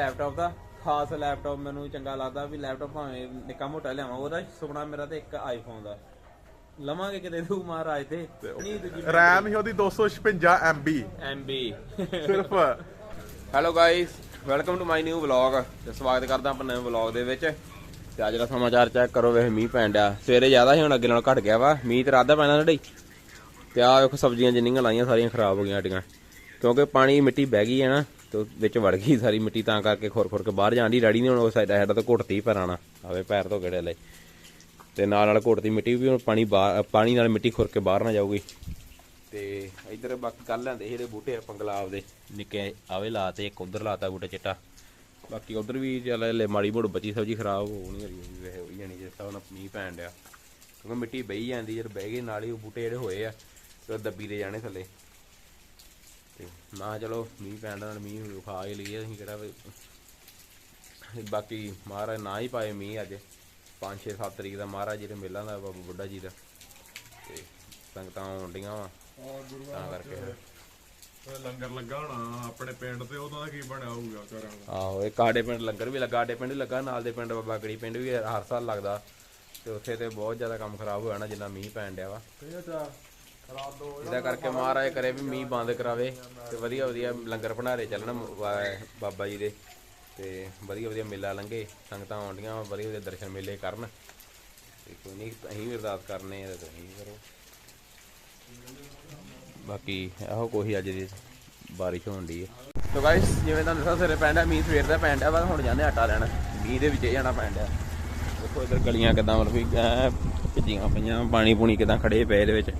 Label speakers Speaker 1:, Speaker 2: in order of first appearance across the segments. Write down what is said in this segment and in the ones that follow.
Speaker 1: Laptop ਦਾ ਖਾਸ laptop ਮੈਨੂੰ ਚੰਗਾ ਲੱਗਦਾ ਵੀ ਲੈਪਟਾਪ ਭਾਵੇਂ ਨਿੱਕਾ ਮੋਟਾ ਲਿਆਵਾਂ ਉਹਦਾ ਸੁਪਨਾ ਮੇਰਾ ਤੇ ਇੱਕ ਆਈਫੋਨ ਦਾ। ਲਵਾਂਗੇ ਕਿਤੇ ਤੂੰ ਮਹਾਰਾਜ ਤੇ ਨਹੀਂ ਦੂਜੀ
Speaker 2: ਹੀ ਉਹਦੀ 256 MB
Speaker 1: ਐਮਬੀ
Speaker 2: ਸਿਰਫ।
Speaker 1: Hello guys welcome to my new vlog ਤੇ ਸਵਾਗਤ ਕਰਦਾ ਆਪਾਂ ਨਵੇਂ ਵਲੌਗ ਦੇ ਵਿੱਚ। ਤੇ ਅੱਜ ਦਾ ਸਮਾਚਾਰ ਚੈੱਕ ਕਰੋ ਵੇਖ ਮੀਂਹ ਪੈਣ ਡਿਆ। ਸਵੇਰੇ ਜ਼ਿਆਦਾ ਸੀ ਹੁਣ ਅੱਗੇ ਨਾਲੋਂ ਘਟ ਗਿਆ ਵਾ ਮੀਂਹ ਤੇ ਰਾਦਾ ਪੈਣਾ ਸਾਡੀ ਤੇ ਆਹ ਵੇਖੋ ਸਬਜ਼ੀਆਂ ਜਿੰਨੀਆਂ ਲਾਈਆਂ ਸਾਰੀਆਂ ਖਰਾਬ ਹੋ ਗਈਆਂ ਸਾਡੀਆਂ। ਕਿਉਂਕਿ ਪਾਣੀ ਮਿੱਟੀ ਬਹਿ ਗਈ ਹੈ ਨਾ। ਤੇ ਵਿੱਚ ਵੜ ਗਈ ਸਾਰੀ ਮਿੱਟੀ ਤਾਂ ਕਰਕੇ ਖੁਰ ਖੁਰ ਕੇ ਬਾਹਰ ਜਾਂਦੀ ਰੈਡੀ ਨਹੀਂ ਹੁਣ ਉਹ ਸਾਈਡ ਸਾਡਾ ਤਾਂ ਘੁੱਟਤੀ ਪੈਰਾਣਾ ਆਵੇ ਪੈਰ ਤੋਂ ਗੜੇ ਲੈ ਤੇ ਨਾਲ ਨਾਲ ਘੁੱਟਦੀ ਮਿੱਟੀ ਵੀ, ਹੁਣ ਪਾਣੀ ਬਾਹਰ ਪਾਣੀ ਨਾਲ ਮਿੱਟੀ ਖੁਰ ਕੇ ਬਾਹਰ ਨਾ ਜਾਊਗੀ। ਤੇ ਇਧਰ ਬਾਕੀ ਕੱਲ ਲੈਂਦੇ ਸੀ ਇਹਦੇ ਬੂਟੇ ਆਪਾਂ ਗੁਲਾਬ ਦੇ, ਨਿੱਕੇ ਆਵੇ ਲਾਤੇ, ਇੱਕ ਉਧਰ ਲਾਤਾ ਬੂਟਾ ਚਿੱਟਾ। ਬਾਕੀ ਉਧਰ ਵੀ ਚੱਲ ਲੈ ਮਾੜੀ ਮੋੜ ਬਚੀ ਸਬਜੀ ਖਰਾਬ ਹੋ ਨਹੀਂ ਰਹੀ ਵੇ ਹੋਈ ਜਾਣੀ ਜਿਸ ਤਰ੍ਹਾਂ ਮੀਂਹ ਪੈਣ ਡਿਆ। ਕਿਉਂਕਿ ਮਿੱਟੀ ਬਈ ਜਾਂਦੀ, ਜਦ ਬਹਿ ਗਈ ਨਾਲ ਹੀ ਉਹ ਬੂਟੇ ਜਿਹੜੇ ਹੋਏ ਆ, ਤੇ ਦੱਬੀ ਦੇ ਜਾਣੇ ਥੱਲੇ। ਤੇ ਮੈਂ ਚਲੋ ਮੀਂਹ ਪੈਣ ਨਾਲ ਮੀਂਹ ਖਾ ਹੀ ਲਈਏ ਅਸੀਂ ਕਿਹੜਾ ਬਾਕੀ ਮਹਾਰਾਜ ਨਾ ਹੀ ਪਾਏ ਮੀਂਹ ਅੱਜ। 5 6 7 ਤਰੀਕ ਦਾ ਮਹਾਰਾਜ ਜੀ ਦੇ ਮੇਲਾ ਦਾ ਬਾਬਾ ਬੁੱਢਾ ਜੀ ਦਾ। ਤੇ ਸੰਗਤਾਂ ਆਉਂਦੀਆਂ ਵਾ। ਤਾਂ ਕਰਕੇ।
Speaker 2: ਲੰਗਰ ਲੱਗਾ ਹੋਣਾ ਆਪਣੇ ਪਿੰਡ ਤੇ ਉਹਦਾ ਕੀ ਬਣਿਆ ਹੋਊਗਾ ਦਾ?
Speaker 1: ਆਹੋ ਇਹ ਕਾਡੇ ਪਿੰਡ ਲੰਗਰ ਵੀ ਲੱਗਾ ਸਾਡੇ ਪਿੰਡ ਲੱਗਾ ਨਾਲ ਦੇ ਪਿੰਡ ਬਾਬਾ ਗੜੀ ਪਿੰਡ ਵੀ ਹਰ ਸਾਲ ਲੱਗਦਾ। ਤੇ ਉੱਥੇ ਤੇ ਬਹੁਤ ਜ਼ਿਆਦਾ ਕੰਮ ਖਰਾਬ ਹੋਇਆ ਨਾ ਜਿੰਨਾ ਮੀਂਹ ਪੈਣ ਡਿਆ ਵਾ।
Speaker 2: ਇਹ
Speaker 1: ਕਰਕੇ ਮਹਾਰਾਜ ਕਰੇ ਵੀ ਮੀਂਹ ਬੰਦ ਕਰਾਵੇ ਤੇ ਵਧੀਆ ਵਧੀਆ ਲੰਗਰ ਭੰਡਾਰੇ ਚੱਲਣ ਬਾਬਾ ਜੀ ਦੇ ਤੇ ਵਧੀਆ ਵਧੀਆ ਮੇਲਾ ਲੰਘੇ, ਸੰਗਤਾਂ ਆਉਂਦੀਆਂ, ਵਧੀਆ ਵਧੀਆ ਦਰਸ਼ਨ ਮੇਲੇ ਕਰਨ। ਤੇ ਕੋਈ ਨਹੀਂ ਅਸੀਂ ਵੀ ਅਰਦਾਸ ਕਰਨੇ ਆ ਤੁਸੀਂ ਕਰੋ। ਬਾਕੀ ਇਹੋ ਕੋਈ ਅੱਜ ਦੀ ਬਾਰਿਸ਼ ਹੋਣ ਦੀ ਹੈ ਸੋ ਗਾਇਸ ਜਿਵੇਂ ਤੁਹਾਨੂੰ ਦੱਸਿਆ, ਸਵੇਰੇ ਪੈਂਦਾ, ਮੀਂਹ ਸਵੇਰ ਦਾ ਪੈਂਦਾ ਵਾ, ਹੁਣ ਜਾਂਦੇ ਆਟਾ ਲੈਣ। ਮੀਂਹ ਦੇ ਵਿੱਚ ਜਾਣਾ ਪੈਂਦਾ। ਦੇਖੋ ਇਧਰ ਗਲੀਆਂ ਕਿਦਾਂ ਮਤਲਬ ਵੀ ਭਿੱਜੀਆਂ ਪਈਆਂ, ਪਾਣੀ ਪੂਣੀ ਕਿਦਾਂ ਖੜੇ ਪਏ ਇਹਦੇ ਵਿੱਚ।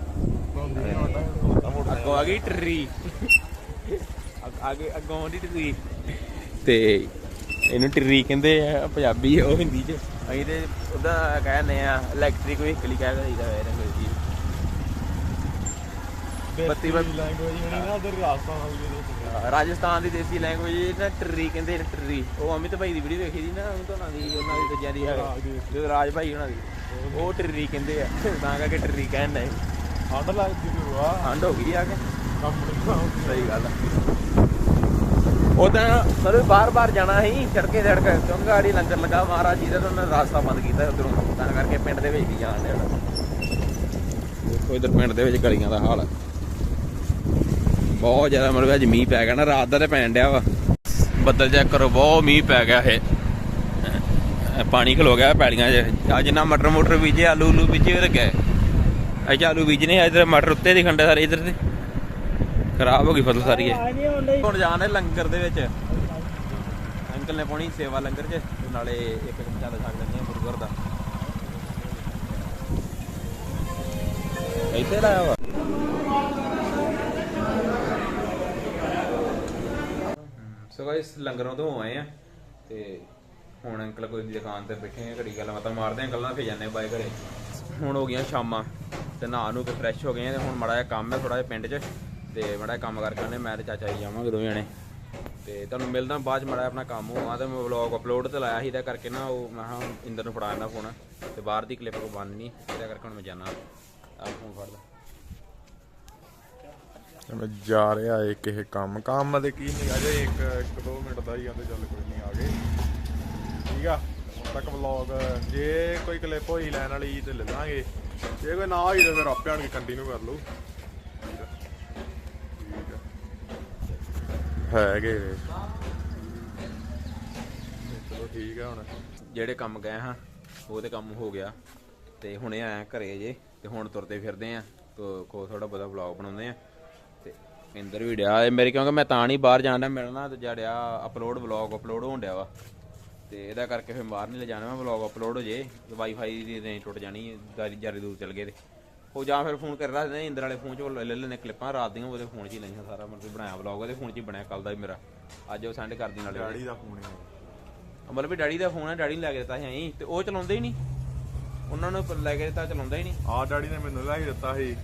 Speaker 1: ਅੱਗੋਂ ਆ ਗਈ ਟਰੀ। ਅੱਗੇ ਅੱਗੋਂ ਦੀ ਟਰੀ। ਤੇ ਇਹਨੂੰ ਟਰੀ ਕਹਿੰਦੇ ਆ ਪੰਜਾਬੀ ਉਹ ਹਿੰਦੀ ਚ। ਅਸੀਂ ਤੇ ਉਹਦਾ ਕਹਿੰਦੇ ਆ ਇਲੈਕਟ੍ਰਿਕ ਵਹੀਕਲ ਹੀ ਕਹਿੰਦੇ ਇਹਦਾ ਵੈਰ ਅੰਗਰੇਜ਼ੀ ਬੱਤੀ ਬੱਤੀ
Speaker 2: ਲੈਂਗੁਏਜ ਨਹੀਂ ਨਾ ਉਧਰ ਰਾਜਸਥਾਨ ਵਾਲੀ
Speaker 1: ਰਾਜਸਥਾਨ ਦੀ ਦੇਸੀ ਲੈਂਗੁਏਜ ਨਾ ਟਰੀ ਕਹਿੰਦੇ ਨੇ ਟਰੀ। ਉਹ ਅਮਿਤ ਭਾਈ ਦੀ ਵੀਡੀਓ ਦੇਖੀ ਸੀ ਨਾ ਉਹ ਤੋਂ ਉਹਨਾਂ ਦੀ ਉਹਨਾਂ ਦੀ ਦੂਜਿਆਂ ਦੀ ਜੋ ਰਾਜ ਭਾਈ ਉਹਨਾਂ ਦੀ। ਉਹ ਟਰੀ ਕਹਿੰਦੇ ਆ ਤਾਂ ਕਰਕੇ ਟਰੀ ਕਹਿਣ ਡਏ।
Speaker 2: ਹੱਡ ਲੱਗਦੀ ਤੂੰ ਆ।
Speaker 1: ਠੰਡ ਹੋ ਗਈ ਆ ਕੇ।
Speaker 2: ਕੰਮ ਨਹੀਂ
Speaker 1: ਸਹੀ ਗੱਲ ਆ। ਉਦਾਂ ਸਰ ਬਾਰ-ਬਾਰ ਜਾਣਾ ਸੀ ਛੜਕੇ ਛੜਕ ਕਿਉਂਕਿ ਗਾੜੀ ਲੰਗਰ ਲੱਗਾ ਮਹਾਰਾਜ ਜੀ ਦਾ ਤਾਂ ਉਹਨਾਂ ਰਾਸਤਾ ਬੰਦ ਕੀਤਾ ਉਧਰੋਂ। ਤਾਂ ਕਰਕੇ ਪਿੰਡ ਦੇ ਵਿੱਚ ਵੀ ਜਾਣ ਡਿਆ। ਦੇਖੋ ਇਧਰ ਪਿੰਡ ਦੇ ਵਿੱਚ ਗਲੀਆਂ ਦਾ ਹਾਲ। ਬਹੁਤ ਜ਼ਿਆਦਾ ਮਤਲਬ ਅੱਜ ਮੀਂਹ ਪੈ ਗਿਆ ਨਾ ਰਾਤ ਦਾ ਤੇ ਪੈਣ ਡਿਆ ਵਾ। ਬੱਦਲ ਚੈੱਕ ਕਰੋ ਬਹੁਤ ਮੀਂਹ ਪੈ ਗਿਆ ਇਹ। ਪਾਣੀ ਖਲੋ ਗਿਆ ਪੈਲੀਆਂ 'ਚ। ਆ ਜਿੰਨਾ ਮਟਰ ਮੋਟਰ ਬੀਜੇ ਆਲੂ ਉਲੂ ਬੀਜੇ ਉਹ ਗਏ। ਅੱਜ ਆਲੂ ਬੀਜਨੇ ਇਧਰ ਮਟਰ ਉੱਤੇ ਦੀ ਖੰਡੇ ਸਾਰੇ ਇਧਰ ਤੇ ਖਰਾਬ ਹੋ ਗਈ ਫਸਲ ਸਾਰੀ ਇਹ। ਹੁਣ ਜਾਣੇ ਲੰਗਰ ਦੇ ਵਿੱਚ। ਅੰਕਲ ਨੇ ਪਾਉਣੀ ਸੇਵਾ ਲੰਗਰ 'ਚ, ਨਾਲੇ ਇੱਕ ਚਮਚਾ ਦਾ ਛਕ ਲੈਂਦੇ ਆ ਬੁਰਗਰ ਦਾ। ਇੱਥੇ ਲਾਇਆ ਵਾ। ਸੋ ਗਾਇਸ ਲੰਗਰੋਂ ਤੋਂ ਆਏ ਆ, ਤੇ ਹੁਣ ਅੰਕਲ ਕੋਈ ਦੁਕਾਨ ਤੇ ਬੈਠੇ ਆ, ਘੜੀ ਗੱਲ ਮਤਾਂ ਮਾਰਦੇ ਆ ਅੰਕਲ ਨਾਲ ਫੇ ਜਾਂਦੇ ਬਾਏ ਘਰੇ। ਹੁਣ ਹੋ ਗਈਆਂ ਸ਼ਾਮਾਂ। ਤੇ ਨਹਾ ਨੂੰ ਕੇ ਫਰੈਸ਼ ਹੋ ਗਏ ਆ ਤੇ ਹੁਣ ਮੜਾ ਜਿਹਾ ਕੰਮ ਹੈ ਥੋੜਾ ਜਿਹਾ ਪਿੰਡ 'ਚ ਤੇ ਮੜਾ ਜਿਹਾ ਕੰਮ ਕਰਕੇ ਆਨੇ ਮੈਂ ਤੇ ਚਾਚਾ ਜੀ ਜਾਵਾਂਗੇ ਦੋਵੇਂ ਜਣੇ। ਤੇ ਤੁਹਾਨੂੰ ਮਿਲਦਾ ਬਾਅਦ ਚ ਮੜਾ ਆਪਣਾ ਕੰਮ ਹੋਆ ਤੇ ਮੈਂ ਵਲੌਗ ਅਪਲੋਡ ਤੇ ਲਾਇਆ ਸੀ, ਇਹਦਾ ਕਰਕੇ ਨਾ ਉਹ ਮੈਂ ਹਾਂ ਇੰਦਰ ਨੂੰ ਫੜਾ ਦਿੰਦਾ ਫੋਨ ਤੇ ਬਾਹਰ ਦੀ ਕਲਿੱਪ ਕੋ ਬੰਨ ਇਹਦਾ ਕਰਕੇ ਹੁਣ ਮੈਂ ਜਾਣਾ। ਆ ਫੋਨ ਫੜਦਾ
Speaker 2: ਮੈਂ ਜਾ ਰਿਹਾ ਏ ਕਿਸੇ ਕੰਮ। ਕੰਮ ਦੇ ਕੀ ਨਹੀਂ ਅਜੇ 1 1 2 ਮਿੰਟ ਦਾ ਹੀ ਆ ਤੇ ਚੱਲ ਕੋਈ ਨਹੀਂ ਆ ਗਏ। ਠੀਕ ਆ? ਹੁਣ ਤੱਕ ਵਲੌਗ ਜੇ ਕੋਈ ਕਲਿੱਪ ਹੋਈ ਲੈਣ ਵਾਲੀ ਤੇ ਲੈ ਲਾਂਗੇ। ਜੇ ਕੋਈ ਨਾ ਹੋਈ ਤਾਂ ਫਿਰ ਆਪੇ ਆਣ ਕੇ ਕੰਟੀਨਿਊ ਕਰ ਲਓ ਹੈਗੇ ਵੇ। ਚਲੋ ਠੀਕ ਆ ਹੁਣ।
Speaker 1: ਜਿਹੜੇ ਕੰਮ ਗਏ ਹਾਂ, ਉਹ ਤੇ ਕੰਮ ਹੋ ਗਿਆ। ਤੇ ਹੁਣੇ ਆਇਆ ਘਰੇ ਜੇ, ਤੇ ਹੁਣ ਤੁਰਦੇ ਫਿਰਦੇ ਆ। ਤੋ ਕੋ ਥੋੜਾ ਬਹੁਤਾ ਵਲੌਗ ਬਣਾਉਂਦੇ ਆ। ਤੇ ਇੰਦਰ ਵੀ ਡਿਆ ਇਹ ਮੇਰੇ, ਕਿਉਂਕਿ ਮੈਂ ਤਾਂ ਨਹੀਂ ਬਾਹਰ ਜਾਣਾ ਮਿਲਣਾ ਤੇ ਜੜਿਆ ਅਪਲੋਡ ਵਲੌਗ ਅਪਲੋਡ ਹੋਣ ਡਿਆ ਵਾ। ਤੇ ਇਹਦਾ ਕਰਕੇ ਫਿਰ ਬਾਹਰ ਨਹੀਂ ਲੈ ਜਾਣਾ ਮੈਂ ਵਲੌਗ ਅਪਲੋਡ ਹੋ ਜੇ ਵਾਈਫਾਈ ਦੀ ਰੇਂਜ ਟੁੱਟ ਜਾਣੀ ਜਾਰੀ ਦੂਰ ਚਲ ਗਏ ਤੇ। ਉਹ ਜਾਂ ਫਿਰ ਫੋਨ ਕਰ ਰੱਖਦੇ ਇੰਦਰ ਵਾਲੇ ਫੋਨ 'ਚ ਲੈ ਲੈਣੇ ਕਲਿੱਪਾਂ ਰਾਤ ਦੀਆਂ ਉਹਦੇ ਫੋਨ 'ਚ ਹੀ ਲਈਆਂ ਸਾਰਾ ਮਤਲਬ ਬਣਾਇਆ ਵਲੌਗ ਉਹਦੇ ਫੋਨ 'ਚ ਹੀ ਬਣਿਆ ਕੱਲ ਦਾ ਵੀ ਮੇਰਾ। ਅੱਜ ਉਹ ਸੈਂਡ ਕਰਦੀ ਨਾਲੇ। ਉਹਦੇ।
Speaker 2: ਡੈਡੀ ਦਾ ਫੋਨ ਹੈ।
Speaker 1: ਮਤਲਬ ਵੀ ਡੈਡੀ ਦਾ ਫੋਨ ਹੈ ਡੈਡੀ ਨੇ ਲੈ ਕੇ ਦਿੱਤਾ ਸੀ ਐਂ ਤੇ ਉਹ ਚਲਾਉਂਦੇ ਹੀ ਨਹੀਂ। ਉਹਨਾਂ ਨੂੰ ਲੈ ਕੇ ਦਿੱਤਾ ਚਲਾਉਂਦਾ ਹੀ ਨਹੀਂ।
Speaker 2: ਆ ਡੈਡੀ ਨੇ ਮੈਨੂੰ ਲੈ ਕੇ ਦਿੱਤਾ ਸੀ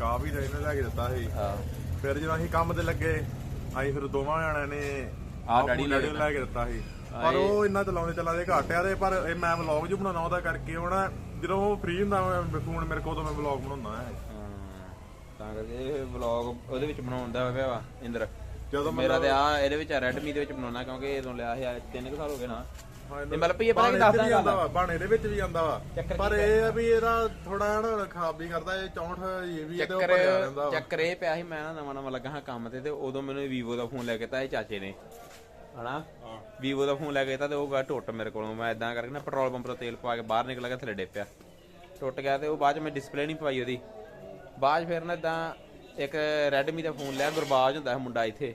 Speaker 2: ਕਾ ਵੀ ਡੈਡੀ ਨੇ ਲੈ ਕੇ ਦਿੱਤਾ ਸੀ।
Speaker 1: ਹਾਂ।
Speaker 2: ਫਿਰ ਜਦੋਂ ਅਸੀਂ ਕੰਮ ਤੇ ਲੱਗੇ ਅਸੀਂ ਫਿਰ ਦੋਵਾਂ ਜਣਿਆਂ ਨੇ
Speaker 1: ਆਹ ਡੈਡੀ
Speaker 2: ਨੂੰ ਲੈ ਕੇ ਦਿੱਤਾ ਸੀ। ਪਰ ਉਹ ਇੰਨਾ ਚਲਾਉਂਦੇ ਚਲਾਉਂਦੇ ਘੱਟ ਆ ਤੇ ਪਰ ਇਹ ਮੈਂ ਵਲੌਗ ਜੋ ਬਣਾਉਣਾ ਉਹਦਾ ਕਰਕੇ ਹੁਣ ਜਦੋਂ ਉਹ ਫ੍ਰੀ ਹੁੰਦਾ ਫੋਨ ਮੇਰੇ ਕੋਲ ਤਾਂ ਮੈਂ ਵਲੌਗ ਬਣਾਉਂਦਾ ਹੈ।
Speaker 1: ਤਾਂ ਕਰਕੇ ਇਹ ਵਲੌਗ ਉਹਦੇ ਵਿੱਚ ਬਣਾਉਣ ਦਾ ਹੋਇਆ ਵਾ ਇੰਦਰ।
Speaker 2: ਜਦੋਂ
Speaker 1: ਮੇਰਾ ਤੇ ਆ ਇਹਦੇ ਵਿੱਚ ਰੈਡਮੀ ਦੇ ਵਿੱਚ ਬਣਾਉਣਾ ਕਿਉਂਕਿ ਇਦੋਂ ਲਿਆ ਸੀ 3 ਸਾਲ ਹੋ ਗਏ ਨਾ। ਤੇ ਮਤਲਬ ਇਹ ਪਤਾ ਕੀ ਦੱਸਦਾ?
Speaker 2: ਆਉਂਦਾ ਵਾ ਬਾਣੇ ਦੇ ਵਿੱਚ ਵੀ ਆਉਂਦਾ ਵਾ। ਪਰ
Speaker 1: ਕੀ
Speaker 2: ਇਹ ਆ ਵੀ ਇਹਦਾ ਥੋੜਾ ਨਾ ਖਰਾਬੀ ਕਰਦਾ ਇਹ 64 ਇਹ ਵੀ ਇਹਦੇ ਉੱਪਰ ਜਾਂਦਾ ਵਾ।
Speaker 1: ਚੱਕਰ ਇਹ ਪਿਆ ਸੀ ਮੈਂ ਨਾ ਨਵਾਂ ਨਵਾਂ ਲੱਗਾ ਹਾਂ ਕੰਮ ਤੇ ਤੇ ਉਦੋਂ ਮੈਨੂੰ ਵੀਵੋ ਦਾ ਫੋਨ ਲੈ ਕੇ ਦਿੱਤਾ ਇਹ ਚਾਚੇ ਨੇ। ਹਨਾ? ਵੀਵੋ ਦਾ ਫੋਨ ਲੈ ਕੇ ਦਿੱਤਾ ਤੇ ਉਹ ਗਾ ਟੁੱਟ ਮੇਰੇ ਕੋਲੋਂ। ਮੈਂ ਇਦਾਂ ਕਰਕੇ ਨਾ ਪੈਟਰੋਲ ਪੰਪ ਤੋਂ ਤੇਲ ਪਾ ਕੇ ਬਾਹਰ ਨਿਕਲ ਗਿਆ ਥੱਲੇ ਡਿੱਪਿਆ ਟੁੱਟ ਗਿਆ ਤੇ ਉਹ ਬਾਅਦ ਚ ਮੈਂ ਡਿਸਪਲੇ ਨਹੀਂ ਪਾਈ ਉਹਦੀ। ਬਾਅਦ ਫਿਰ ਨਾ ਇਦਾਂ ਇੱਕ ਰੈਡਮੀ ਦਾ ਫੋਨ ਲਿਆ ਗੁਰਬਾਜ ਹੁੰਦਾ ਸੀ ਮੁੰਡਾ ਇੱਥੇ।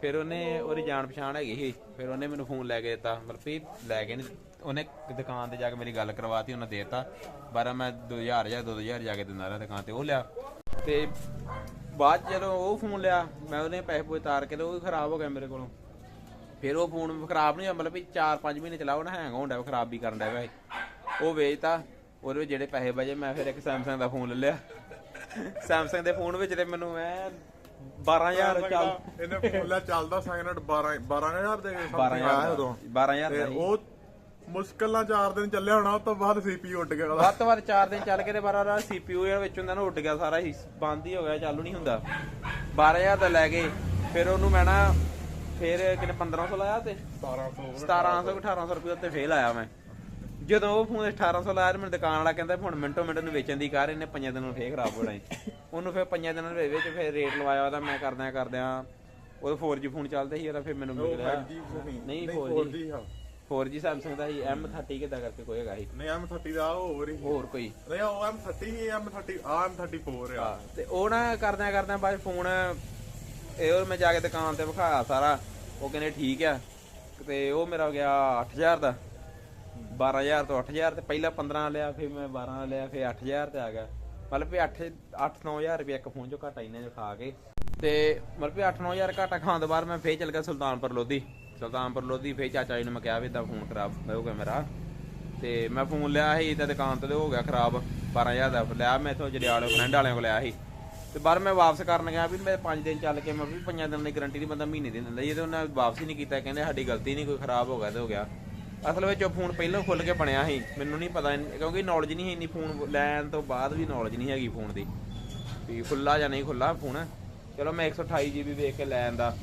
Speaker 1: ਫਿਰ ਉਹਨੇ ਉਹਦੀ ਜਾਣ ਪਛਾਣ ਹੈਗੀ ਸੀ। ਫਿਰ ਉਹਨੇ ਮੈਨੂੰ ਫੋਨ ਲੈ ਕੇ ਦਿੱਤਾ। ਮਤਲਬ ਵੀ ਲੈ ਕੇ ਨਹੀਂ ਉਹਨੇ ਦੁਕਾਨ ਤੇ ਜਾ ਕੇ ਮੇਰੀ ਗੱਲ ਕਰਵਾਤੀ ਉਹਨਾਂ ਦੇ ਦਿੱਤਾ। ਬਾਰਾ ਮੈਂ 2000 ਜਾਂ 2000 ਜਾ ਕੇ ਦਿੰਦਾ ਰਿਹਾ ਦੁਕਾਨ ਤੇ ਉਹ ਲਿਆ। ਤੇ ਬਾਅਦ ਜਦੋਂ ਉਹ ਫੋਨ ਲਿਆ ਮੈਂ ਉਹਨੇ ਪੈਸੇ ਪੂਸੇ ਤਾਰ ਕੇ ਤੇ ਉਹ ਵੀ ਖਰਾਬ ਹੋ ਗਿਆ ਮੇਰੇ ਕੋਲੋਂ। ਫਿਰ ਉਹ ਫੋਨ ਖਰਾਬ ਨਹੀਂ ਹੋਇਆ, ਮਤਲਬ ਵੀ 4-5 ਮਹੀਨੇ ਚਲਾਓ ਨਾ ਹੈਂਗ ਵਾ, ਖਰਾਬ ਵੀ ਕਰਨ ਡਿਆ ਵਾ। ਉਹ ਵੇਚਤਾ ਉਹਦੇ ਵਿੱਚ ਜਿਹੜੇ ਪੈਸੇ ਬਚੇ ਮੈਂ ਫਿਰ ਇੱਕ Samsung ਦਾ ਫੋਨ ਲੈ ਲਿਆ। Samsung ਦੇ ਫੋਨ ਵਿੱਚ ਤੇ ਮੈਨੂੰ ਐ 12000 ਚੱਲ
Speaker 2: ਇਹਨੇ ਫੋਨ ਲਿਆ ਚੱਲਦਾ ਸੈਕਿੰਡ 12 12000 ਦੇ something ਆਇਆ
Speaker 1: 12000
Speaker 2: ਉਦੋਂ।
Speaker 1: 12000
Speaker 2: ਤੇ
Speaker 1: ਦਾ।
Speaker 2: ਉਹ ਮੁਸ਼ਕਲ ਨਾਲ 4 ਦਿਨ ਚੱਲਿਆ ਹੋਣਾ ਉਸ ਤੋਂ ਬਾਅਦ CPU ਉੱਡ ਗਿਆ
Speaker 1: ਵੱਧ ਤੋਂ ਵੱਧ 4 ਦਿਨ ਚੱਲ ਕੇ ਤੇ ਬਾਰਾ ਦਾ CPU ਜਿਹੜਾ ਵਿੱਚ ਹੁੰਦਾ ਨਾ ਉੱਡ ਗਿਆ ਸਾਰਾ ਹੀ ਬੰਦ ਹੀ ਹੋ ਗਿਆ ਚਾਲੂ ਨਹੀਂ ਹੁੰਦਾ। 12000 ਦਾ ਲੈ ਗਏ ਫਿਰ ਉਹਨੂੰ ਮੈਂ ਨਾ ਫਿਰ ਕਿੰਨੇ 1500 ਲਾਇਆ ਤੇ?
Speaker 2: 1700
Speaker 1: 1700 1800 ਰੁਪਏ ਉੱਤੇ ਫੇਲ ਆਇਆ ਮੈਂ। ਜਦੋਂ ਉਹ ਫੋਨ 1800 ਲਾਇਆ ਤੇ ਮੈਨੂੰ ਦੁਕਾਨ ਵਾਲਾ ਕਹਿੰਦਾ ਹੁਣ ਮਿੰਟੋ ਮਿੰਟ ਨੂੰ ਵੇਚਣ ਦੀ ਕਾਰ ਇਹਨੇ ਪੰਜਾਂ ਦਿਨਾਂ ਨੂੰ ਫੇਰ ਖਰਾਬ ਹੋਣਾ। ਉਹਨੂੰ ਫਿਰ ਪੰਜਾਂ ਦਿਨਾਂ ਦੇ ਵਿੱਚ ਫਿਰ ਰੇਟ ਲਵਾਇਆ ਉਹਦਾ ਮੈਂ ਕਰਦਿਆਂ ਕਰਦਿਆਂ ਉਹ 4G ਫੋਨ ਚੱਲਦਾ ਸੀ ਉਹਦਾ ਫਿਰ ਮੈਨੂੰ ਮਿਲ ਗਿਆ
Speaker 2: 5G ਨਹੀਂ
Speaker 1: ਨਹੀਂ
Speaker 2: 4G
Speaker 1: 4G
Speaker 2: ਹਾਂ।
Speaker 1: 4G Samsung ਦਾ ਸੀ M30 ਕਿਦਾਂ ਕਰਕੇ ਕੋਈ ਹੈਗਾ ਸੀ?
Speaker 2: ਨਹੀਂ M30 ਦਾ ਹੋਰ ਹੀ।
Speaker 1: ਹੋਰ ਕੋਈ।
Speaker 2: ਨਹੀਂ ਉਹ M30 ਹੀ M30 ਆ M34 ਆ।
Speaker 1: ਤੇ ਉਹ ਨਾ ਕਰਦਿਆਂ ਕਰਦਿਆਂ ਬਾਅਦ ਫੋਨ ਇਹ ਉਹ ਮੈਂ ਜਾ ਕੇ ਦੁਕਾਨ ਤੇ ਵਿਖਾਇਆ ਸਾਰਾ। ਉਹ ਕਹਿੰਦੇ ਠੀਕ ਆ। ਤੇ ਉਹ ਮੇਰਾ ਹੋ ਗਿਆ 8000 ਦਾ। 12000 ਤੋਂ 8000 ਤੇ ਪਹਿਲਾਂ 15 ਲਿਆ, ਫਿਰ ਮੈਂ 12 ਲਿਆ, ਫਿਰ 8000 ਤੇ ਆ ਗਿਆ। ਮਤਲਬ ਵੀ 8 8 9000 ਰੁਪਏ ਇੱਕ ਫੋਨ ਚੋਂ ਘਟਾ ਇਹਨੇ ਜੋ ਖਾ ਕੇ। ਤੇ ਮਤਲਬ ਵੀ 8 9000 ਘਾਟਾ ਖਾਣ ਤੋਂ ਬਾਅਦ ਮੈਂ ਫੇਰ ਚੱਲ ਗਿਆ ਸੁਲਤਾਨਪੁਰ ਲੋਧੀ। ਸੁਲਤਾਨਪੁਰ ਲੋਧੀ ਫੇਰ ਚਾਚਾ ਜੀ ਨੂੰ ਮੈਂ ਕਿਹਾ ਵੀ ਇਦਾਂ ਫੋਨ ਖਰਾਬ ਹੋ ਗਿਆ ਮੇਰਾ। ਤੇ ਮੈਂ ਫੋਨ ਲਿਆ ਸੀ ਤੇ ਦੁਕਾਨ ਤੇ ਹੋ ਗਿਆ ਖਰਾਬ। 12000 ਦਾ ਲਿਆ, ਮੈਂ ਇਥੋਂ ਜੜਿਆਲੇ ਫਰੈਂਡ ਵਾਲਿਆਂ ਕੋਲ ਲਿਆ ਸੀ। ਤੇ ਬਾਅਦ ਮੈਂ ਵਾਪਸ ਕਰਨ ਗਿਆ ਵੀ ਮੈਂ 5 ਦਿਨ ਚੱਲ ਕੇ ਮੈਂ ਵੀ 5 ਦਿਨ ਦੀ ਗਾਰੰਟੀ ਦੀ ਬੰਦਾ ਮਹੀਨੇ ਦੀ ਦਿੰਦਾ ਜੀ ਤੇ ਉਹਨਾਂ ਵਾਪਸ ਹੀ ਨਹੀਂ ਕੀਤਾ ਕਹਿੰਦੇ ਸਾਡੀ ਗਲਤੀ ਨਹੀਂ ਕੋਈ ਖਰਾਬ ਹੋ ਗਿਆ ਤੇ ਹੋ ਗਿਆ। ਅਸਲ ਵਿੱਚ ਉਹ ਫੋਨ ਪਹਿਲਾਂ ਖੁੱਲ ਕੇ ਬਣਿਆ ਸੀ ਮੈਨੂੰ ਨਹੀਂ ਪਤਾ ਕਿਉਂਕਿ ਨੌਲੇਜ ਨਹੀਂ ਹੈ ਇੰਨੀ ਫੋਨ ਲੈਣ ਤੋਂ ਬਾਅਦ ਵੀ ਨੌਲੇਜ ਨਹੀਂ ਹੈਗੀ ਫੋਨ ਦੀ। ਵੀ ਖੁੱਲਾ ਜਾਂ ਨਹੀਂ ਖੁੱਲਾ ਫੋਨ। ਚਲੋ ਮੈਂ 128 GB ਵੇਖ ਕੇ ਲੈ ਆਂਦਾ।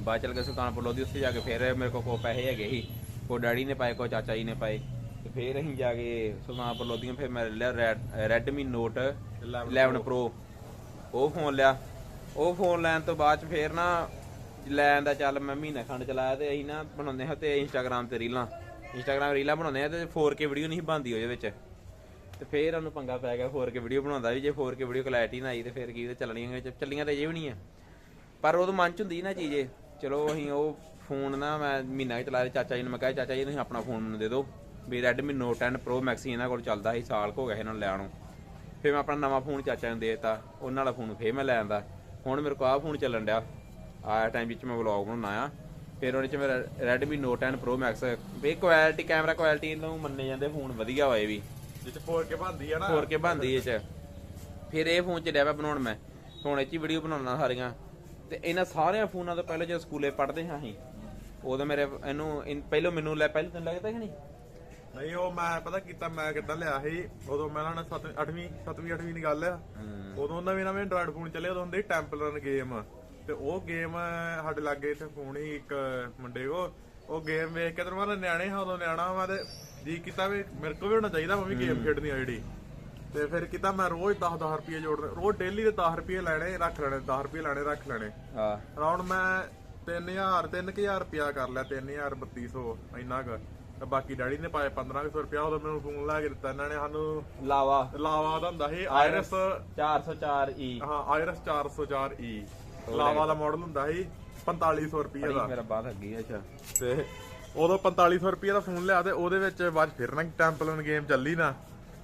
Speaker 1: ਬਾਅਦ ਚਲ ਕੇ ਸੁਲਤਾਨਪੁਰ ਲੋਧੀ ਉੱਥੇ ਜਾ ਕੇ ਫਿਰ ਮੇਰੇ ਕੋਲ ਕੋ ਪੈਸੇ ਹੈਗੇ ਸੀ। ਕੋ ਡੈਡੀ ਨੇ ਪਾਏ ਕੋ ਚਾਚਾ ਜੀ ਨੇ ਪਾਏ। ਤੇ ਫਿਰ ਅਸੀਂ ਜਾ ਕੇ ਸੁਲਤਾਨਪੁਰ ਲੋਧੀਆਂ ਫਿਰ ਮੈਂ ਲਿਆ ਰੈਡਮੀ ਨੋਟ 11 Pro ਉਹ ਫੋਨ ਲਿਆ। ਉਹ ਫੋਨ ਲੈਣ ਤੋਂ ਬਾਅਦ ਚ ਫਿਰ ਨਾ ਲੈਣ ਦਾ ਚੱਲ ਮੈਂ ਮਹੀਨਾ ਖੰਡ ਚਲਾਇਆ ਤੇ ਅਸੀਂ ਨਾ ਬਣਾਉਂਦੇ ਹਾਂ ਤੇ Instagram ਤੇ ਰੀਲਾਂ। Instagram ਰੀਲਾਂ ਬਣਾਉਂਦੇ ਆ ਤੇ 4K ਵੀਡੀਓ ਨਹੀਂ ਬਣਦੀ ਉਹਦੇ ਵਿੱਚ। ਤੇ ਫੇਰ ਉਹਨੂੰ ਪੰਗਾ ਪੈ ਗਿਆ 4K ਵੀਡੀਓ ਬਣਾਉਂਦਾ ਵੀ ਜੇ 4K ਵੀਡੀਓ ਕੁਆਲਿਟੀ ਨਾ ਆਈ ਤੇ ਫੇਰ ਕੀ ਤੇ ਚੱਲਣੀਆਂ ਚ- ਚੱਲੀਆਂ ਤੇ ਜੇ ਵੀ ਨਹੀਂ ਆ। ਪਰ ਉਦੋਂ ਮਨ ਚ ਹੁੰਦੀ ਨਾ ਚੀਜ਼ ਇਹ, ਚਲੋ ਅਸੀਂ ਉਹ ਫੋਨ ਨਾ ਮੈਂ ਮਹੀਨਾ ਹੀ ਚਲਾਇਆ ਚਾਚਾ ਜੀ ਨੂੰ ਮੈਂ ਕਿਹਾ, ਚਾਚਾ ਜੀ ਤੁਸੀਂ ਆਪਣਾ ਫੋਨ ਮੈਨੂੰ ਦੇ ਦਿਓ। ਵੀ Redmi Note 10 Pro Max ਇਹਨਾਂ ਕੋਲ ਚੱਲਦਾ ਸੀ, ਸਾਲ ਕੁ ਹੋ ਗਿਆ ਇਹਨਾਂ ਨੂੰ ਲੈਣ ਨੂੰ। ਫਿਰ ਮੈਂ ਆਪਣਾ ਨਵਾਂ ਫੋਨ ਚਾਚਾ ਨੂੰ ਦਿੱਤਾ ਉਹਨਾਂ ਵਾਲਾ ਫੋਨ ਫੇਰ ਮੈਂ ਲੈ ਆਂਦਾ। ਹੁਣ ਮੇਰੇ ਕੋਲ ਆਹ ਫੋਨ ਚੱਲਣ ਡਿਆ। ਆਇਆ ਟਾਈਮ ਵਿੱਚ ਮੈਂ ਵਲੌਗ ਬਣਾਉਣਾ ਆ। ਫਿਰ ਉਹਦੇ ਚ ਮੇਰਾ Redmi Note 10 Pro Max ਵੀ ਕੁਆਲਿਟੀ ਕੈਮਰਾ ਕੁਆਲਿਟੀ ਨੂੰ ਮੰਨੇ ਜਾਂਦੇ ਫੋਨ ਵਧੀਆ ਹੋਏ ਵੀ।
Speaker 2: ਜਿੱਚ 4K ਬਣਦੀ ਆ ਨਾ।
Speaker 1: ਹੋਰ ਕੇ ਬੰਦੀ ਇਹ ਚ। ਫਿਰ ਇਹ ਫੋਨ ਚ ਡਿਆ ਬਣਾਉਣ ਮੈਂ। ਹੁਣ ਇਹ ਚ ਵੀਡੀਓ ਬਣਾਉਣਾ ਸਾਰੀਆਂ। ਤੇ ਇਹਨਾਂ ਸਾਰਿਆਂ ਫੋਨਾਂ ਤੋਂ ਪਹਿਲਾਂ ਜਦੋਂ ਸਕੂਲੇ ਪੜ੍ਹਦੇ ਹਾਂ ਅਸੀਂ ਉਦੋਂ ਮੇਰੇ ਇਹਨੂੰ ਪਹਿਲੋਂ ਮੈਨੂੰ ਲੈ ਪਹਿਲਾਂ ਤੈਨੂੰ ਲੱਗਦਾ ਕਿ ਨਹੀਂ?
Speaker 2: ਨਹੀਂ ਉਹ ਮੈਂ ਪਤਾ ਕੀਤਾ ਮੈਂ ਕਿੱਦਾਂ ਲਿਆ ਸੀ? ਉਦੋਂ ਮੈਂ ਨਾ 7 8ਵੀਂ 7ਵੀਂ 8ਵੀਂ ਦੀ ਗੱਲ ਆ। ਉਦੋਂ ਨਵੇਂ ਨਵੇਂ ਐਂਡਰੋਇਡ ਫੋਨ ਚੱਲੇ ਉਦੋਂ ਹੁੰਦੇ ਟੈਂਪਲ ਰਨ ਗੇਮ ਤੇ ਉਹ ਗੇਮ ਸਾਡੇ ਲਾਗੇ ਇੱਥੇ ਫੋਨ ਹੀ ਇੱਕ ਮੁੰਡੇ ਕੋ ਉਹ ਗੇਮ ਵੇਖ ਕੇ ਤੇ ਮੈਂ ਨਿਆਣੇ ਹਾਂ ਉਦੋਂ ਨਿਆਣਾ ਮੈਂ ਤੇ ਜੀ ਕੀਤਾ ਵੀ ਮੇਰੇ ਕੋਲ ਵੀ ਹੋਣਾ ਚਾਹੀਦਾ ਮੈਂ ਵੀ ਗੇਮ ਖੇਡਣੀ ਆ ਜਿਹੜੀ। ਤੇ ਫਿਰ ਕੀਤਾ ਮੈਂ ਰੋਜ਼ 10 10 ਰੁਪਏ ਜੋੜਨੇ ਰੋਜ਼ ਡੇਲੀ ਦੇ 10 ਰੁਪਏ ਲੈਣੇ ਰੱਖ ਲੈਣੇ 10 ਰੁਪਏ ਲੈਣੇ ਰੱਖ ਲੈਣੇ।
Speaker 1: ਹਾਂ।
Speaker 2: ਅਰਾਊਂਡ ਮੈਂ 3000 3000 ਰੁਪਿਆ ਕਰ ਲਿਆ 3000 3200 ਇੰਨਾ ਕੁ। ਤੇ ਬਾਕੀ ਡੈਡੀ ਨੇ ਪਾਏ 1500 ਰੁਪਿਆ ਉਦੋਂ ਮੈਨੂੰ ਫੋਨ ਲੈ ਕੇ ਦਿੱਤਾ। ਇਹਨਾਂ ਨੇ ਸਾਨੂੰ
Speaker 1: ਲਾਵਾ।
Speaker 2: ਲਾਵਾ ਦਾ ਹੁੰਦਾ ਸੀ ਆਇਰਸ
Speaker 1: 404e
Speaker 2: ਹਾਂ ਆਇਰਸ 404e ਲਾਵਾ ਦਾ ਮਾਡਲ ਹੁੰਦਾ ਸੀ 4500 ਰੁਪਏ ਦਾ।
Speaker 1: ਮੇਰਾ ਬਾਤ ਅੱਗੀ ਅੱਛਾ।
Speaker 2: ਤੇ ਉਦੋਂ 4500 ਰੁਪਏ ਦਾ ਫੋਨ ਲਿਆ ਤੇ ਉਹਦੇ ਵਿੱਚ ਬਾਅਦ ਫਿਰ ਨਾ ਟੈਂਪਲਨ ਗੇਮ ਚੱਲੀ ਨਾ।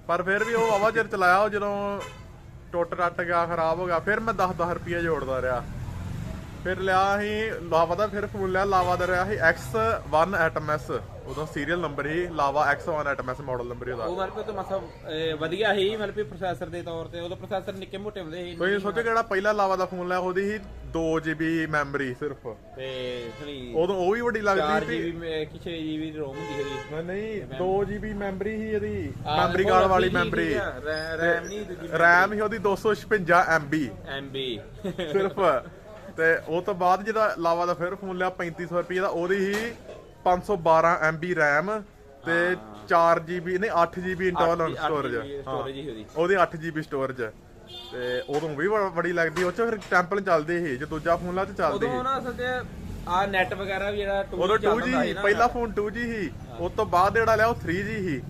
Speaker 2: ਪਰ ਫਿਰ ਵੀ ਉਹ ਆਵਾ ਚਿਰ ਚਲਾਇਆ ਉਹ ਜਦੋਂ ਟੁੱਟ ਰੱਟ ਗਿਆ ਖਰਾਬ ਹੋ ਗਿਆ ਫਿਰ ਮੈਂ 10 10 ਰੁਪਏ ਜੋੜਦਾ ਰਿਹਾ। ਫਿਰ ਲਿਆ ਸੀ ਲਾਵਾ ਦਾ ਫਿਰ ਫੋਨ ਲਿਆ ਲਾਵਾ ਦਾ ਰਿਹਾ ਸੀ X1 ATMS ਉਦੋਂ ਸੀਰੀਅਲ ਨੰਬਰ ਸੀ Lava X1 ATMS model number ਉਹਦਾ।
Speaker 1: ਉਹ ਮਤਲਬ ਤਾਂ ਮਤਲਬ ਵਧੀਆ ਹੀ ਮਤਲਬ ਵੀ ਪ੍ਰੋਸੈਸਰ ਦੇ ਤੌਰ ਤੇ ਉਹਦਾ ਪ੍ਰੋਸੈਸਰ ਨਿੱਕੇ ਮੋਟੇ ਹੁੰਦੇ ਸੀ
Speaker 2: ਤੁਸੀਂ ਸੋਚੋ ਕਿਹੜਾ ਪਹਿਲਾ ਲਾਵਾ ਦਾ ਫੋਨ ਲਿਆ ਉਹਦੀ ਸੀ 2GB ਮੈਮਰੀ ਸਿਰਫ।
Speaker 1: ਤੇ ਸਣੀ
Speaker 2: ਉਦੋਂ ਉਹ ਵੀ ਵੱਡੀ ਲੱਗਦੀ ਸੀ
Speaker 1: 4GB ਕਿ 6GB ਦੀ ROM ਹੁੰਦੀ ਸੀ।
Speaker 2: ਨਹੀਂ ਨਹੀਂ 2GB ਮੈਮਰੀ ਸੀ ਇਹਦੀ ਮੈਮਰੀ ਕਾਰਡ ਵਾਲੀ ਮੈਮਰੀ
Speaker 1: ਰੈਮ ਨਹੀਂ ਦੂਜੀ
Speaker 2: ਰੈਮ ਸੀ ਉਹਦੀ 256 MB
Speaker 1: MB
Speaker 2: ਸਿਰਫ। ਤੇ ਉਹ ਤੋਂ ਬਾਅਦ ਜਿਹਦਾ ਲਾਵਾ ਦਾ ਫਿਰ ਫੋਨ ਲਿਆ 3500 ਰੁਪਏ ਦਾ ਉਹਦੀ ਹੀ 512 MB RAM ਤੇ 4 GB ਨਹੀਂ 8 GB ਇੰਟਰਨਲ ਸਟੋਰੇਜ
Speaker 1: ਹੀ। ਉਹਦੀ।
Speaker 2: ਉਹਦੀ 8 GB ਸਟੋਰੇਜ ਤੇ ਉਦੋਂ ਵੀ ਬੜਾ- ਲੱਗਦੀ ਉਹ ਚ ਫਿਰ ਟੈਂਪਲ ਚੱਲਦੇ ਸੀ ਜੇ ਦੂਜਾ ਫੋਨ ਲਾ ਤੇ ਚੱਲਦੇ ਸੀ।
Speaker 1: ਉਦੋਂ ਨਾ ਤੇ ਆ ਨੈਟ ਵਗੈਰਾ ਵੀ ਜਿਹੜਾ 2G
Speaker 2: ਉਦੋਂ
Speaker 1: ਚੱਲਦਾ
Speaker 2: 2G
Speaker 1: ਹੁੰਦਾ
Speaker 2: ਸੀ
Speaker 1: ਸੀ ਨਾ।
Speaker 2: ਪਹਿਲਾ ਫੋਨ 2G ਸੀ ਉਸ ਤੋਂ ਬਾਅਦ ਜਿਹੜਾ ਲਿਆ ਉਹ 3G ਸੀ।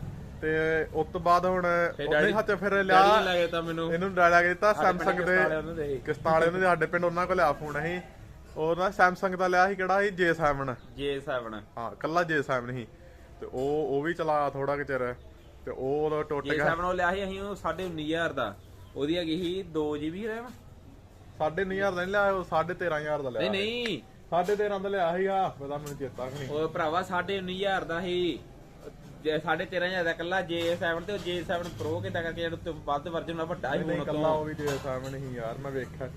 Speaker 2: ਤੇ ਉਸ ਤੋਂ ਬਾਅਦ ਹੁਣ ਉਹਨੇ ਹੱਥ ਫਿਰ ਲਿਆ
Speaker 1: ਨੇ ਲੱਗੇ ਤਾਂ ਮੈਨੂੰ।
Speaker 2: ਇਹਨੂੰ ਡਾਇਲਾ ਦਿੱਤਾ
Speaker 1: ਸਾਡੇ ਪਿੰਡ
Speaker 2: ਸੈਮਸੰਗ ਦੇ
Speaker 1: ਉਹਨਾਂ ਦੇ ਸੀ।
Speaker 2: ਕਿਸ਼ਤਾਂ ਵਾਲੇ ਉਹਨਾਂ ਸਾਡੇ ਪਿੰਡ ਉਹਨਾਂ ਕੋਲ ਲਿਆ ਫੋਨ ਸੀ। ਉਹ ਨਾ ਸੈਮਸੰਗ ਦਾ ਲਿਆ ਸੀ ਕਿਹੜਾ ਸੀ? J7
Speaker 1: J7
Speaker 2: ਹਾਂ ਕੱਲਾ J7 ਸੀ। ਤੇ ਉਹ ਉਹ ਵੀ ਚਲਾਇਆ ਥੋੜਾ ਕਿ ਚਿਰ। ਤੇ ਉਹ ਟੁੱਟ ਗਿਆ।
Speaker 1: J7 ਉਹ ਲਿਆ ਸੀ ਅਸੀਂ ਉਹ 19500 ਦਾ। ਉਹਦੀ ਹੈਗੀ ਸੀ 2 GB RAM
Speaker 2: ਸਾਢੇ 9000 ਦਾ ਨਹੀਂ ਲਿਆ ਉਹ 13500 ਦਾ ਲਿਆ
Speaker 1: ਨਹੀਂ ਨਹੀਂ।
Speaker 2: 13.5 ਦਾ ਲਿਆ ਸੀਗਾ। ਪਤਾ ਮੈਨੂੰ ਚੇਤਾ ਨਹੀਂ।
Speaker 1: ਉਹ ਭਰਾਵਾ 19500 ਦਾ ਸੀ। 13500 ਦਾ ਕੱਲਾ J7 ਤੇ ਉਹ J7 Pro ਕਿਦਾਂ ਕਰਕੇ ਜਿਹੜਾ ਉੱਤੇ ਵੱਧ ਵਰਜਨ ਨਾਲ ਵੱਡਾ ਸੀ
Speaker 2: ਨਹੀਂ
Speaker 1: ਹੁਣ
Speaker 2: ਕੱਲਾ
Speaker 1: ਤੋਂ।
Speaker 2: ਉਹ ਵੀ J7 ਨਹੀਂ ਯਾਰ ਮੈਂ ਵੇਖਿਆ।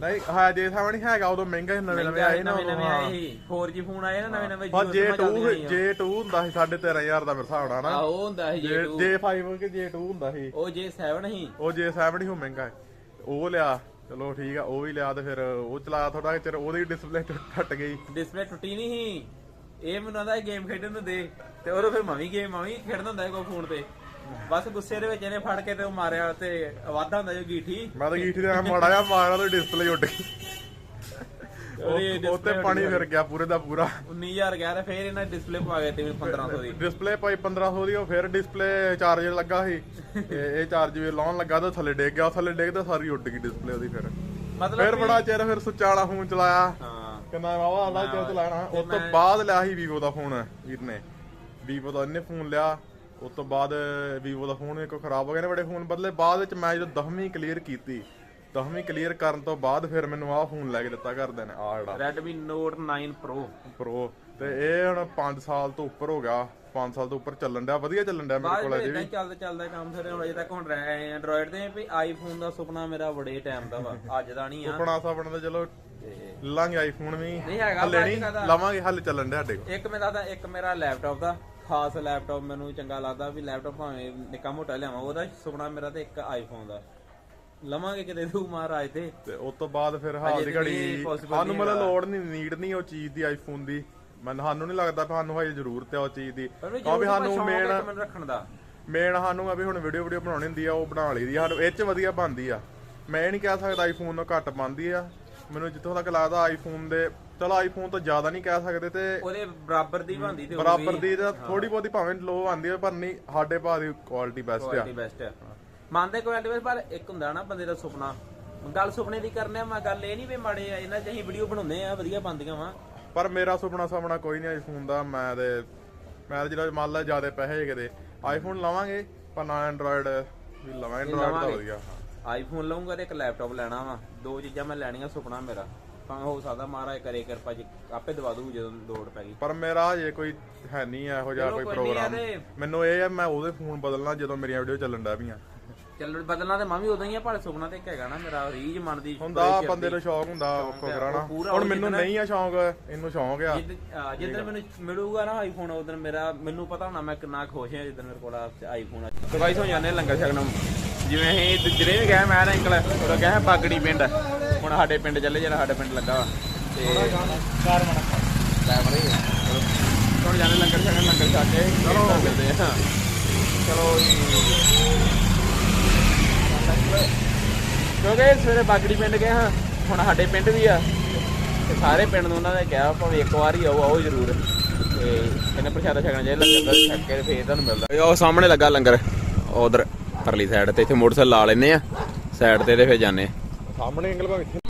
Speaker 2: ਨਹੀਂ ਹਾਂ J7 ਨਹੀਂ ਹੈਗਾ ਉਦੋਂ ਮਹਿੰਗਾ ਸੀ ਨਵੇਂ ਨਵੇਂ ਆਏ ਨਾ
Speaker 1: ਨਵੇਂ
Speaker 2: ਹਾਂ।
Speaker 1: ਆਏ ਸੀ। 4G ਫੋਨ ਆਏ ਨਾ ਨਵੇਂ ਨਵੇਂ
Speaker 2: ਹਾਂ
Speaker 1: Jio ਸਿਮਾਂ ਚੱਲਦੀਆਂ
Speaker 2: J2
Speaker 1: ਸੀਗੀਆਂ।
Speaker 2: J2 ਹੁੰਦਾ ਸੀ 13500 ਦਾ ਮੇਰੇ ਹਿਸਾਬ ਨਾਲ ਨਾ
Speaker 1: ਉਹ ਹੁੰਦਾ ਸੀ
Speaker 2: J-
Speaker 1: J2
Speaker 2: J5 ਕਿ J2 ਹੁੰਦਾ ਸੀ।
Speaker 1: ਉਹ J7 ਸੀ।
Speaker 2: ਉਹ J7 ਹੀ ਹੋ ਮਹਿੰਗਾ ਹੈ। ਉਹ ਲਿਆ ਚਲੋ ਠੀਕ ਆ ਉਹ ਵੀ ਲਿਆ ਤੇ ਫਿਰ ਉਹ ਚਲਾਇਆ ਥੋੜਾ ਚਿਰ ਉਹਦੀ ਡਿਸਪਲੇ ਟੁੱਟ ਗਈ।
Speaker 1: ਡਿਸਪਲੇ ਟੁੱਟੀ ਨਹੀਂ ਸੀ। ਇਹ ਮੈਨੂੰ ਆਂਦਾ ਗੇਮ ਖੇਡਣ ਨੂੰ ਦੇ। ਤੇ ਉਹ ਫਿਰ ਮੈਂ ਵੀ ਗੇਮ ਮੈਂ ਵੀ ਖੇਡਦਾ ਹੁੰਦਾ ਸੀ ਕੋਈ ਫੋਨ ਤੇ। ਬਸ ਗੁੱਸੇ ਦੇ ਵਿੱਚ ਇਹਨੇ ਫੜ ਕੇ ਤੇ ਉਹ ਮਾਰਿਆ ਤੇ ਵਾਧਾ ਹੁੰਦਾ ਜੋ ਗੀਠੀ।
Speaker 2: ਮੈਂ ਤਾਂ ਗੀਠੀ ਦੇ ਮਾੜਾ ਜਿਹਾ ਮਾਰਿਆ ਤੇ ਡਿਸਪਲੇ ਉੱਡ ਗਈ। ਤੇ
Speaker 1: display
Speaker 2: ਪਾਣੀ ਫਿਰ ਗਿਆ ਪੂਰੇ ਦਾ ਪੂਰਾ।
Speaker 1: 19000 ਗਿਆ ਤੇ ਫਿਰ ਇਹਨਾਂ ਡਿਸਪਲੇ ਪਾ ਗਏ ਤੇ 1500 ਦੀ।
Speaker 2: ਡਿਸਪਲੇ ਭਾਈ 1500 ਦੀ ਉਹ ਫਿਰ ਡਿਸਪਲੇ ਚਾਰਜਰ ਲੱਗਾ ਸੀ। ਤੇ ਇਹ ਚਾਰਜ ਵੀ ਲਾਉਣ ਲੱਗਾ ਤਾਂ ਥੱਲੇ ਡਿੱਗ ਗਿਆ ਥੱਲੇ ਡਿੱਗਦਾ ਸਾਰੀ ਉੱਡ ਗਈ ਡਿਸਪਲੇ ਉਹਦੀ ਫਿਰ।
Speaker 1: ਮਤਲਬ
Speaker 2: ਫਿਰ ਬੜਾ ਚਿਰ ਫਿਰ ਸੁੱਚਾ ਵਾਲਾ ਫੋਨ ਚਲਾਇਆ।
Speaker 1: ਹਾਂ।
Speaker 2: ਕਹਿੰਦਾ ਵਾਵਾ ਚਿਰ ਚਲਾਣਾ
Speaker 1: ਤੇ
Speaker 2: ਉਸ ਤੋਂ ਬਾਅਦ ਲਿਆ ਸੀ ਵੀਵੋ ਦਾ ਫੋਨ ਵੀਰ ਨੇ। ਵੀਵੋ ਦਾ ਇਹਨੇ ਫੋਨ ਲਿਆ ਉਸ ਤੋਂ ਬਾਅਦ ਵੀਵੋ ਦਾ ਫੋਨ ਇੱਕ ਖਰਾਬ ਹੋ ਗਿਆ ਨੇ ਬੜੇ ਫੋਨ ਬਦਲੇ ਬਾਅਦ ਵਿੱਚ ਮੈਂ ਜਦੋਂ 10ਵੀਂ ਕਲੀਅਰ ਕੀਤੀ 10ਵੀਂ ਕਲੀਅਰ ਕਰਨ ਤੋਂ ਬਾਅਦ ਫਿਰ ਮੈਨੂੰ ਆਹ ਫੋਨ ਲੈ ਕੇ ਦਿੱਤਾ ਘਰਦਿਆਂ ਨੇ ਆ ਜਿਹੜਾ।
Speaker 1: Redmi Note 9 Pro
Speaker 2: ਪ੍ਰੋ ਤੇ ਇਹ ਹੁਣ 5 ਸਾਲ ਤੋਂ ਉੱਪਰ ਹੋ ਗਿਆ 5 ਸਾਲ ਤੋਂ ਉੱਪਰ ਚੱਲਣ ਡਿਆ ਵਧੀਆ ਚੱਲਣ ਡਿਆ ਮੇਰੇ
Speaker 1: ਬਾਅਦ
Speaker 2: ਕੋਲ
Speaker 1: ਵਿੱਚ
Speaker 2: ਅਜੇ ਵੀ।
Speaker 1: ਹੀ ਚੱਲਦਾ ਚੱਲਦਾ ਕੰਮ ਫਿਰ ਹੁਣ ਅਜੇ ਤੱਕ ਹੁਣ ਐਂਡਰੋਇਡ ਤੇ ਵੀ ਆਈਫੋਨ ਦਾ ਸੁਪਨਾ ਮੇਰਾ ਬੜੇ ਟਾਈਮ ਦਾ ਵਾ ਅੱਜ ਦਾ ਨਹੀਂ ਆ।
Speaker 2: ਆਪਣਾ ਸਾਬਣ ਦਾ ਚਲੋ
Speaker 1: ਤੇ
Speaker 2: ਲਾਂਗੇ ਆਈਫੋਨ ਵੀ
Speaker 1: ਨਹੀਂ ਹੈਗਾ
Speaker 2: ਹੱਲੇ
Speaker 1: ਬਾਅਦ
Speaker 2: ਨਹੀਂ
Speaker 1: ਚ ਕਾਹਦਾ।
Speaker 2: ਲਵਾਂਗੇ ਹੱਲੇ ਚੱਲਣ ਡਿਆ ਸਾਡੇ ਕੋਲ।
Speaker 1: ਇੱਕ ਮੇਰਾ ਤਾਂ ਇੱਕ ਮੇਰਾ ਲੈਪਟਾਪ ਦਾ। ਖਾਸ ਲੈਪਟਾਪ ਮੈਨੂੰ ਚੰਗਾ ਲੱਗਦਾ ਵੀ ਲੈਪਟਾਪ ਭਾਵੇਂ ਨਿੱਕਾ ਮੋਟਾ ਲਿਆਵਾਂ ਉਹਦਾ ਸੁਪਨਾ ਮੇਰਾ ਤੇ ਇੱਕ ਆਈਫੋਨ ਦਾ। ਲਵਾਂਗੇ ਕਿਤੇ ਤੂੰ ਮਹਾਰਾਜ ਤੇ
Speaker 2: ਤੇ ਉਸ ਤੋਂ ਬਾਅਦ ਫਿਰ ਹਾਲ ਦੀ ਘੜੀ ਸਾਨੂੰ ਮਤਲਬ। ਲੋੜ ਨਹੀਂ ਨੀਡ ਨਹੀਂ ਉਹ ਚੀਜ਼ ਦੀ ਆਈਫੋਨ ਦੀ। ਮੈਨੂੰ ਸਾਨੂੰ ਨਹੀਂ ਲੱਗਦਾ ਸਾਨੂੰ ਹਜੇ ਜ਼ਰੂਰਤ ਹੈ ਉਹ ਚੀਜ਼ ਦੀ। ਕਿਉਂਕਿ ਸਾਨੂੰ ਮੇਨ
Speaker 1: ਰੱਖਣ ਦਾ।
Speaker 2: ਮੇਨ ਸਾਨੂੰ ਆ ਵੀ ਹੁਣ ਵੀਡੀਓ ਵੀਡੀਓ ਬਣਾਉਣੀ ਹੁੰਦੀ ਆ ਉਹ ਬਣਾ ਲਈਦੀ ਆ। ਸਾਨੂੰ ਇਹ ਚ ਵਧੀਆ ਬਣਦੀ ਆ। ਮੈਂ ਨਹੀਂ ਕਹਿ ਸਕਦਾ ਆਈਫੋਨ ਨਾਲ ਘੱਟ ਬਣਦੀ ਆ। ਮੈਨੂੰ ਜਿੱਥੋਂ ਤੱਕ ਲੱਗਦਾ ਆਈਫੋਨ ਦੇ ਚਲੋ ਆਈਫੋਨ ਤੋਂ ਜ਼ਿਆਦਾ ਨਹੀਂ ਕਹਿ ਸਕਦੇ ਤੇ
Speaker 1: ਉਹਦੇ ਬਰਾਬਰ ਦੀ ਬਣਦੀ ਤੇ
Speaker 2: ਬਰਾਬਰ ਦੀ ਤਾਂ ਥੋੜੀ ਬਹੁਤੀ ਭਾਵੇਂ ਲੋ ਆਂਦੀ ਆ ਪਰ ਨਹੀਂ ਸਾਡੇ ਭਾਅ ਦੀ ਕੁਆਲਿਟੀ ਬੈਸਟ ਆ।
Speaker 1: ਕੁਆਲਿਟੀ ਬੈਸਟ ਹੈ ਮੰਨਦੇ ਕੁਆਲਿਟੀ ਬੈਸਟ ਪਰ ਇੱਕ ਹੁੰਦਾ ਨਾ ਬੰਦੇ ਦਾ ਸੁਪਨਾ। ਗੱਲ ਸੁਪਨੇ ਦੀ ਕਰਨੇ ਆ ਮੈਂ ਗੱਲ ਇਹ ਨਹੀਂ ਵੀ ਮਾੜੇ ਆ ਇਹਨਾਂ 'ਚ ਅਸੀਂ ਵੀਡੀਓ ਬਣਾਉਂਦੇ ਆ ਵਧੀਆ ਬਣਦੀਆਂ ਵਾ।
Speaker 2: ਪਰ ਮੇਰਾ ਸੁਪਨਾ ਸਾਹਮਣਾ ਕੋਈ ਨਹੀਂ ਆਈਫੋਨ ਦਾ ਮੈਂ ਤੇ ਮੈਂ ਤਾਂ ਜਿਹੜਾ ਮੰਨ ਲਾ ਜ਼ਿਆਦਾ ਪੈਸੇ ਹੈਗੇ ਤੇ ਆਈਫੋਨ ਲਵਾਂਗੇ ਪਰ ਨਾ ਐਂਡਰੋਇਡ ਵੀ ਲਵਾਂਗੇ ਐਂਡਰੋਇਡ
Speaker 1: ਲਵਾਂਗੇ।
Speaker 2: ਵਧੀਆ ਹਾਂ।
Speaker 1: ਆਈਫੋਨ ਲਵਾਂਗਾ ਤੇ ਇੱਕ ਲੈਪਟਾਪ ਲੈਣਾ ਵਾ। ਦੋ ਚੀਜ਼ਾਂ ਮੈਂ ਲੈਣੀਆਂ ਸੁਪਨਾ ਮੇਰਾ। ਭਾਵੇਂ ਹੋ ਸਕਦਾ ਮਹਾਰਾਜ ਕਰੇ ਕਿਰਪਾ ਜੀ ਆਪੇ ਦਵਾ ਦੂ ਜਦੋਂ ਲੋੜ ਪੈ ਗਈ।
Speaker 2: ਪਰ ਮੇਰਾ ਹਜੇ ਕੋਈ ਹੈ ਨਹੀਂ ਇਹੋ ਜਿਹਾ
Speaker 1: ਚਲੋ
Speaker 2: ਕੋਈ
Speaker 1: ਕੋਈ ਨਹੀਂ
Speaker 2: ਪ੍ਰੋਗਰਾਮ।
Speaker 1: ਇਹਦੇ-
Speaker 2: ਮੈਨੂੰ ਇਹ ਆ ਮੈਂ ਉਹਦੇ ਫੋਨ ਬਦਲਣਾ ਜਦੋਂ ਮੇਰੀਆਂ ਵੀਡੀਓ ਚੱਲਣ ਡੈ ਪਈਆਂ।
Speaker 1: ਚੱਲਣ ਬਦਲਣਾ ਤੇ ਮੈਂ ਵੀ ਉਦੋਂ ਹੀ ਆ ਪਰ ਸੁਪਨਾ ਤੇ ਇੱਕ ਹੈਗਾ ਨਾ ਮੇਰਾ ਰੀਜ ਮਨ ਦੀ
Speaker 2: ਹੁੰਦਾ
Speaker 1: ਬੜੇ
Speaker 2: ਬੰਦੇ। ਨੂੰ ਸ਼ੌਕ ਹੁੰਦਾ ਔਖੋ
Speaker 1: ਆ,
Speaker 2: ਕਰਾਣਾ
Speaker 1: ਪੂਰਾ
Speaker 2: ਹੁਣ
Speaker 1: ਉਹ
Speaker 2: ਮੈਨੂੰ
Speaker 1: ਜਿੱਦਣ-
Speaker 2: ਨਹੀਂ ਆ ਸ਼ੌਕ ਇਹਨੂੰ ਸ਼ੌਕ ਆ।
Speaker 1: ਜਿੱਦ- ਅਹ ਜਿੱਦਣ ਮੈਨੂੰ ਮਿਲੂਗਾ ਨਾ ਆਈਫੋਨ ਉਦੋਂ ਮੇਰਾ ਮੈਨੂੰ ਪਤਾ ਹੋਣਾ ਮੈਂ ਕਿੰਨਾ ਖੁਸ਼ ਹਾਂ ਜਿੱਦਣ ਮੇਰੇ ਕੋਲ ਆਈਫੋਨ ਆ। ਸੋ ਗਾਈਸ ਹੁਣ ਜਾਂਦੇ ਲੰਗਰ ਛਕਣ। ਜਿਵੇਂ ਅਸੀਂ ਜਿਹੜੇ ਵੀ ਗਏ ਮੈਂ ਨਾ ਅੰਕਲ ਉਹ ਗਏ ਬਾਗੜੀ ਪਿੰਡ। ਹੁਣ ਸਾਡੇ ਪਿੰਡ ਚੱਲੇ ਜਿਹੜਾ ਸਾਡੇ ਪਿੰਡ ਲੱਗਾ ਵਾ। ਤੇ ਚਾਰ ਮਣਾ ਹੁਣ ਜਾਂਦੇ ਲੰਗਰ ਛਕਣ ਲੰਗਰ ਛਕ ਕੇ ਚਲੋ। ਮਿਲਦੇ ਹਾਂ ਚਲੋ ਕਿਉਂਕਿ ਸਵੇਰੇ ਬਾਗੜੀ ਪਿੰਡ ਗਏ ਹਾਂ ਹੁਣ ਸਾਡੇ ਪਿੰਡ ਵੀ ਆ। ਤੇ ਸਾਰੇ ਪਿੰਡ ਨੂੰ ਉਹਨਾਂ ਨੇ ਕਿਹਾ ਭਾਵੇਂ ਇੱਕ ਵਾਰ ਹੀ ਆਓ ਆਓ ਜ਼ਰੂਰ। ਤੇ ਇਹਨੇ ਪ੍ਰਸ਼ਾਦਾ ਛਕਣਾ ਚਾਹੀਦਾ ਲੰਗਰ ਛਕ ਕੇ ਫੇਰ ਤੁਹਾਨੂੰ ਮਿਲਦਾ। ਉਹ ਸਾਹਮਣੇ ਲੱਗਾ ਲੰਗਰ ਉਧਰ ਪਰਲੀ ਸਾਈਡ ਤੇ ਇੱਥੇ ਮੋਟਰਸਾਈਕਲ ਲਾ ਲੈਨੇ ਆ। ਸਾਈਡ ਤੇ ਤੇ ਫੇਰ ਜਾਂਦੇ
Speaker 2: ਸਾਹਮਣੇ ਐਂਗਲ ਭਾਵੇਂ ਇੱਥੇ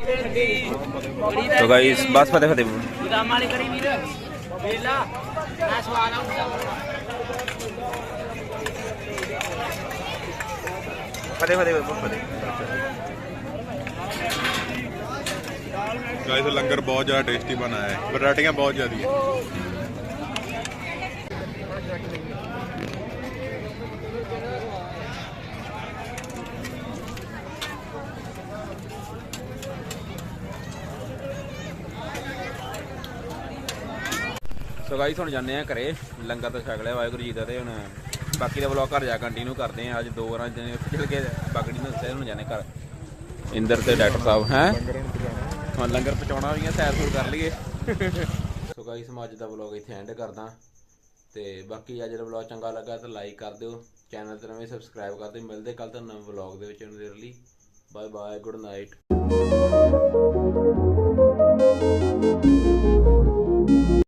Speaker 1: ਤੋ ਗਾਈਸ ਬਸ ਫਤਿਹ ਫਤਿਹ
Speaker 3: ਗੋਦਾਮ ਵਾਲੀ ਕਰੀ ਵੀਰ ਵੇਲਾ ਮੈਂ ਸਵਾਲ ਆਉਂਦਾ
Speaker 1: ਫਤਿਹ ਫਤਿਹ ਫਤਿਹ
Speaker 2: ਗਾਇਸ ਲੰਗਰ ਬਹੁਤ ਜ਼ਿਆਦਾ ਟੇਸਟੀ ਬਣਾਇਆ ਹੈ ਵੈਰਾਈਟੀਆਂ ਬਹੁਤ ਜ਼ਿਆਦੀਆਂ
Speaker 1: ਸੋ ਗਾਈਸ ਹੁਣ ਜਾਂਦੇ ਆ ਘਰੇ ਲੰਗਰ ਤਾਂ ਛਕ ਲਿਆ ਵਾਹਿਗੁਰੂ ਜੀ ਦਾ ਤੇ ਹੁਣ ਬਾਕੀ ਦਾ ਵਲੌਗ ਘਰ ਜਾ ਕੰਟੀਨਿਊ ਕਰਦੇ ਆ ਅੱਜ ਦੋ ਵਾਰਾਂ ਦਿਨ ਚੱਲ ਕੇ ਬਾਗੜੀ ਨੂੰ ਦੱਸਿਆ ਹੁਣ ਜਾਂਦੇ ਘਰ। ਇੰਦਰ ਤੇ ਡਾਕਟਰ ਸਾਹਿਬ ਹੈ? ਹੁਣ ਲੰਗਰ ਪਹੁੰਚਾਉਣਾ ਵੀ ਆ ਸੈਰ ਸੂਰ ਕਰ ਲਈਏ। ਸੋ ਗਾਈਸ ਮੈਂ ਅੱਜ ਦਾ ਵਲੌਗ ਇੱਥੇ ਐਂਡ ਕਰਦਾ। ਤੇ ਬਾਕੀ ਅੱਜ ਦਾ ਵਲੌਗ ਚੰਗਾ ਲੱਗਾ ਤਾਂ ਲਾਈਕ ਕਰ ਦਿਓ ਚੈਨਲ ਤੇ ਨਵੇਂ ਸਬਸਕ੍ਰਾਈਬ ਕਰ ਦਿਓ। ਮਿਲਦੇ ਕੱਲ ਤੁਹਾਨੂੰ ਨਵੇਂ ਵਲੌਗ ਦੇ ਵਿੱਚ ਉਹਨਾਂ ਦੇ ਲਈ। Bye bye good night